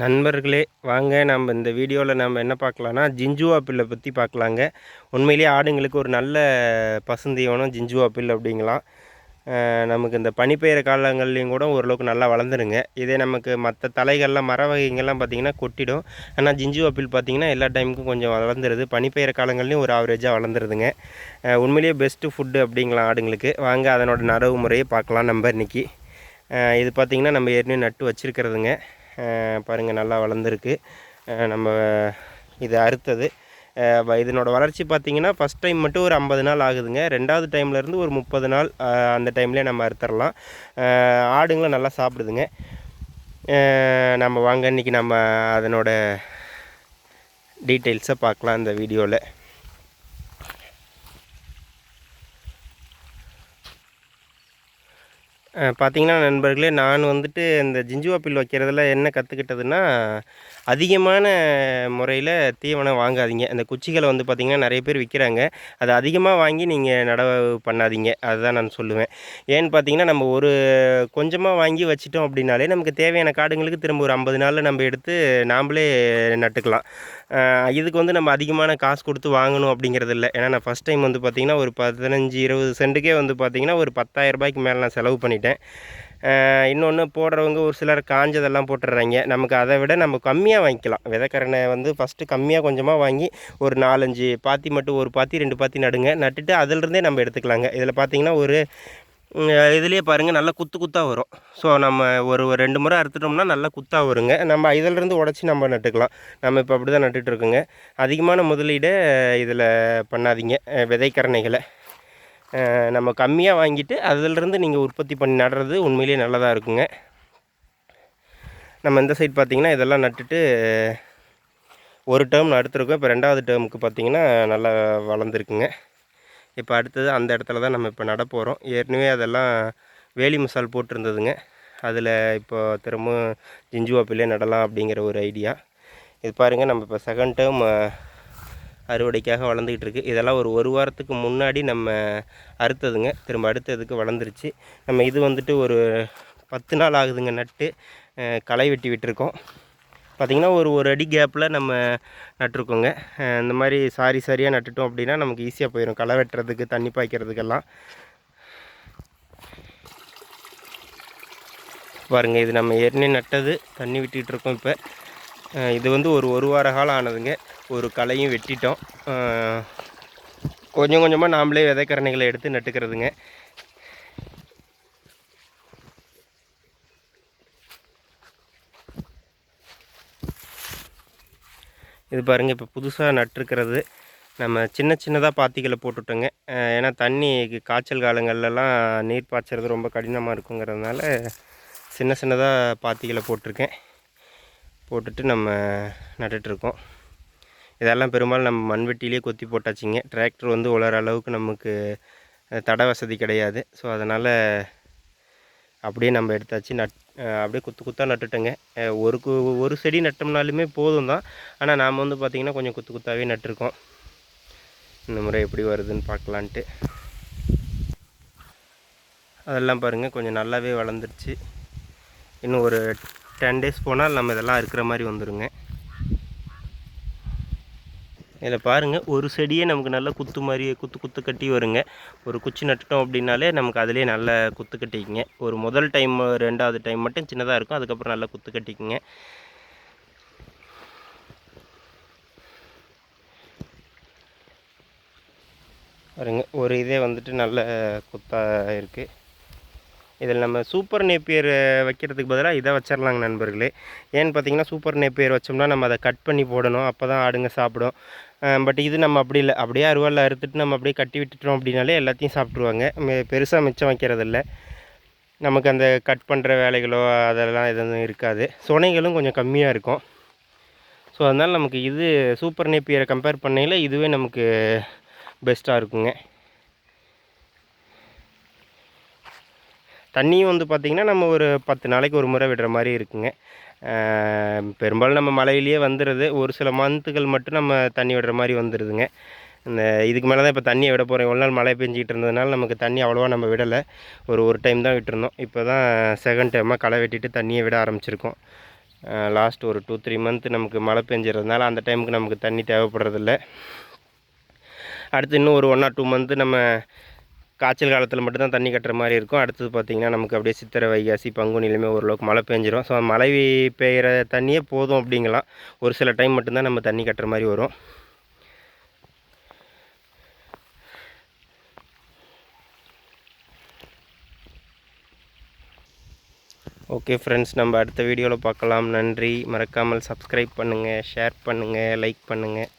நண்பர்களே வாங்க நம்ம இந்த வீடியோவில் நம்ம என்ன பார்க்கலான்னா ஜிஞ்சுவா பில்லை பற்றி பார்க்கலாங்க. உண்மையிலேயே ஆடுங்களுக்கு ஒரு நல்ல பசுந்தீவனம் ஜிஞ்சுவா பில் அப்படிங்களாம் நமக்கு இந்த பனிப்பெய்கிற காலங்கள்லேயும் கூட ஓரளவுக்கு நல்லா வளர்ந்துருங்க. இதே நமக்கு மற்ற தலைகள்லாம் மர வகைங்கள்லாம் பார்த்திங்கன்னா கொட்டிடும். ஆனால் ஜிஞ்சுவா பில் பார்த்திங்கன்னா எல்லா டைமுக்கும் கொஞ்சம் வளர்ந்துருது. பனிப்பெய்கிற காலங்கள்லேயும் ஒரு ஆவரேஜாக வளர்ந்துருதுங்க. உண்மையிலேயே பெஸ்ட்டு ஃபுட்டு அப்படிங்களாம் ஆடுங்களுக்கு. வாங்க அதனோட நடவு முறையை பார்க்கலாம் நம்ம இன்றைக்கி இது பார்த்திங்கன்னா நம்ம ஏற்கனவே நட்டு வச்சுருக்கிறதுங்க. பாருங்கள் நல்லா வளர்ந்துருக்கு. நம்ம இது அறுத்தது. இதனோட வளர்ச்சி பார்த்திங்கன்னா ஃபஸ்ட் டைம் மட்டும் ஒரு ஐம்பது நாள் ஆகுதுங்க. ரெண்டாவது டைம்லேருந்து ஒரு முப்பது நாள் அந்த டைம்லேயே நம்ம அறுத்துடலாம் ஆடுங்களும் நல்லா சாப்பிடுதுங்க. நம்ம வாங்க இன்றைக்கி நம்ம அதனோட டீட்டெயில்ஸை பார்க்கலாம் இந்த வீடியோவில் பார்த்தீங்கன்னா நண்பர்களே நான் வந்துட்டு இந்த ஜிஞ்சுவா பில் வைக்கிறதுல என்ன கற்றுக்கிட்டதுன்னா அதிகமான முறையில் தீவனம் வாங்காதீங்க. அந்த குச்சிகளை வந்து பார்த்திங்கன்னா நிறைய பேர் விற்கிறாங்க அதை அதிகமாக வாங்கி நீங்கள் நடவு பண்ணாதீங்க. அதுதான் நான் சொல்லுவேன். ஏன்னு பார்த்தீங்கன்னா நம்ம ஒரு கொஞ்சமாக வாங்கி வச்சிட்டோம் அப்படின்னாலே நமக்கு தேவையான காடுங்களுக்கு திரும்ப ஒரு ஐம்பது நாளில் நம்ம எடுத்து நாம்ளே நட்டுக்கலாம். இதுக்கு வந்து நம்ம அதிகமான காசு கொடுத்து வாங்கணும் அப்படிங்கிறது இல்லை. ஏன்னா நான் ஃபஸ்ட் டைம் வந்து பார்த்திங்கன்னா ஒரு பதினஞ்சு இருபது சென்ட்டுக்கே வந்து பார்த்திங்கன்னா ஒரு பத்தாயிரம் ரூபாய்க்கு மேலே நான் செலவு பண்ணிட்டேன். இன்னொன்று போடுறவங்க ஒரு சிலர் காஞ்சதெல்லாம் போட்டுடுறாங்க. நமக்கு அதை விட நம்ம கம்மியாக வாங்கிக்கலாம். விதைக்கரணை வந்து ஃபஸ்ட்டு கம்மியாக கொஞ்சமாக வாங்கி ஒரு நாலஞ்சு பாத்தி மட்டும் ஒரு பாத்தி ரெண்டு பாத்தி நடுங்க நட்டுட்டு அதிலிருந்தே நம்ம எடுத்துக்கலாங்க. இதில் பார்த்திங்கன்னா ஒரு இதுலேயே பாருங்கள் நல்லா குத்து குத்தாக வரும். ஸோ நம்ம ஒரு ஒரு ரெண்டு முறை அறுத்துட்டோம்னா நல்லா குத்தாக வருங்க. நம்ம இதிலிருந்து உடச்சி நம்ம நட்டுக்கலாம். நம்ம இப்போ அப்படி தான் நட்டுட்ருக்கோங்க அதிகமான முதலீடை இதில் பண்ணாதீங்க விதைக்கரணைகளை. நம்ம கம்மியாக வாங்கிட்டு அதிலிருந்து நீங்கள் உற்பத்தி பண்ணி நடுறது உண்மையிலேயே நல்லதாக இருக்குங்க. நம்ம இந்த சைட் பார்த்திங்கன்னா இதெல்லாம் நட்டுட்டு ஒரு டேர்ம் நடுத்துருக்கோம் இப்போ ரெண்டாவது டேர்முக்கு பார்த்திங்கன்னா நல்லா வளர்ந்துருக்குங்க. இப்போ அடுத்தது அந்த இடத்துல தான் நம்ம இப்போ நட போகிறோம் ஏற்கனவே அதெல்லாம் வேலி மசால் போட்டிருந்ததுங்க. அதில் இப்போ திரும்ப ஜிஞ்சுவாப்பிலே நடலாம் அப்படிங்கிற ஒரு ஐடியா. இது பாருங்கள் நம்ம இப்போ செகண்ட் டேர்ம் அறுவடைக்காக வளர்ந்துக்கிட்டு இருக்குது இதெல்லாம் ஒரு ஒரு வாரத்துக்கு முன்னாடி நம்ம அறுத்ததுங்க. திரும்ப அடுத்ததுக்கு வளர்ந்துருச்சு. நம்ம இது வந்துட்டு ஒரு பத்து நாள் ஆகுதுங்க நட்டு களை வெட்டி விட்டுருக்கோம். பார்த்திங்கன்னா ஒரு ஒரு அடி கேப்பில் நம்ம நட்டிருக்கோங்க. இந்த மாதிரி சாரி சாரியாக நட்டுட்டோம் அப்படின்னா நமக்கு ஈஸியாக போயிடும் களை வெட்டுறதுக்கு தண்ணி பாய்க்கிறதுக்கெல்லாம். பாருங்க இது நம்ம ஏற்கனவே நட்டது. தண்ணி விட்டுக்கிட்டு இருக்கோம் இப்போ. இது வந்து ஒரு ஒரு வார காலம் ஆனதுங்க. ஒரு களையும் வெட்டிட்டோம். கொஞ்சம் கொஞ்சமாக நாமளே விதைக்கரணைகளை எடுத்து நட்டுக்கிறதுங்க. இது பாருங்கள் இப்போ புதுசாக நட்டுருக்கிறது. நம்ம சின்ன சின்னதாக பாத்திகளை போட்டுட்டோங்க. ஏன்னா தண்ணி காய்ச்சல் காலங்கள்லலாம் நீர் பாய்ச்சறது ரொம்ப கடினமாக இருக்குங்கிறதுனால சின்ன சின்னதாக பாத்திகளை போட்டிருக்கேன். போட்டுட்டு நம்ம நட்டுட்ருக்கோம் இதெல்லாம் பெரும்பாலும் நம்ம மண்வெட்டிலேயே கொத்தி போட்டாச்சுங்க. டிராக்டர் வந்து உலர அளவுக்கு நமக்கு தடை தட வசதி கிடையாது. ஸோ அதனால் அப்படியே நம்ம எடுத்தாச்சு. நட் அப்படியே குத்து குத்தாக நட்டுட்டோங்க. ஒரு கு ஒரு செடி நட்டோம்னாலுமே போதும் தான். ஆனால் நாம் வந்து பார்த்திங்கன்னா கொஞ்சம் குத்து குத்தாகவே நட்டிருக்கோம். இந்த முறை எப்படி வருதுன்னு பார்க்கலான்ட்டு அதெல்லாம் பாருங்கள் கொஞ்சம் நல்லாவே வளர்ந்துருச்சு. இன்னும் ஒரு டென் டேஸ் போனால் நம்ம இதெல்லாம் இருக்கிற மாதிரி வந்துடுங்க இதில் பாருங்கள் ஒரு செடியே நமக்கு நல்ல குத்து மாதிரி குத்து குத்து கட்டி வருங்க. ஒரு குச்சி நட்டுட்டோம் அப்படின்னாலே நமக்கு அதிலே நல்ல குத்து கட்டிக்குங்க. ஒரு முதல் டைம் ரெண்டாவது டைம் மட்டும் சின்னதாக இருக்கும். அதுக்கப்புறம் நல்லா குத்து கட்டிக்குங்க. பாருங்க. ஒரு இதே வந்துட்டு நல்ல குத்தாக இருக்குது இதில் நம்ம சூப்பர் நேப்பியர் வைக்கிறதுக்கு பதிலாக இதை வச்சிடலாங்க நண்பர்களே. ஏன்னு பார்த்தீங்கன்னா சூப்பர் நேப்பியர் வச்சோம்னா நம்ம அதை கட் பண்ணி போடணும். அப்போ தான் ஆடுங்க சாப்பிடும். பட் இது நம்ம அப்படி இல்லை. அப்படியே அருவாளில் அறுத்துட்டு நம்ம அப்படியே கட்டி விட்டுட்டோம் அப்படின்னாலே எல்லாத்தையும் சாப்பிட்ருவாங்க பெருசாக மிச்சம் வைக்கிறதில்ல. நமக்கு அந்த கட் பண்ணுற வேலைகளோ அதெல்லாம் எதுவும் இருக்காது. சுனைகளும் கொஞ்சம் கம்மியாக இருக்கும். ஸோ அதனால் நமக்கு இது சூப்பர் நேப்பியரை கம்பேர் பண்ணையில் இதுவே நமக்கு பெஸ்ட்டாக இருக்குங்க. தண்ணியும் வந்து பார்த்திங்கன்னா நம்ம ஒரு பத்து நாளைக்கு ஒரு முறை விடுற மாதிரி இருக்குங்க. பெரும்பாலும் நம்ம மழையிலேயே வந்துடுது ஒரு சில மந்த்துகள் மட்டும் நம்ம தண்ணி விடுற மாதிரி வந்துடுதுங்க. இந்த இதுக்கு மேலே தான் இப்போ தண்ணியை விட போகிறோம் இவ்வளோ நாள் மழை பெஞ்சிக்கிட்டு இருந்ததுனால நமக்கு தண்ணி அவ்வளோவா நம்ம விடலை. ஒரு ஒரு டைம் தான் விட்டுருந்தோம். இப்போ தான் செகண்ட் டைமாக களை வெட்டிட்டு தண்ணியை விட ஆரம்பிச்சிருக்கோம். லாஸ்ட் ஒரு டூ த்ரீ மந்த் நமக்கு மழை பெஞ்சிருந்தனால அந்த டைமுக்கு நமக்கு தண்ணி தேவைப்படுறதில்ல. அடுத்து இன்னும் ஒரு ஒன் ஆர் டூ மந்த்து நம்ம காய்ச்சல் காலத்தில் மட்டும்தான் தண்ணி கட்டுற மாதிரி இருக்கும். அடுத்தது பார்த்திங்கன்னா நமக்கு அப்படியே சித்திரை வைகாசி பங்குனிலுமே ஓரளவுக்கு மழை பெஞ்சிரும். ஸோ மழை பெய்கிற தண்ணியே போதும் அப்படிங்கலாம். ஒரு சில டைம் மட்டும்தான் நம்ம தண்ணி கட்டுற மாதிரி வரும். ஓகே ஃப்ரெண்ட்ஸ் நம்ம அடுத்த வீடியோவில் பார்க்கலாம். நன்றி. மறக்காமல் சப்ஸ்கிரைப் பண்ணுங்கள் ஷேர் பண்ணுங்கள் லைக் பண்ணுங்கள்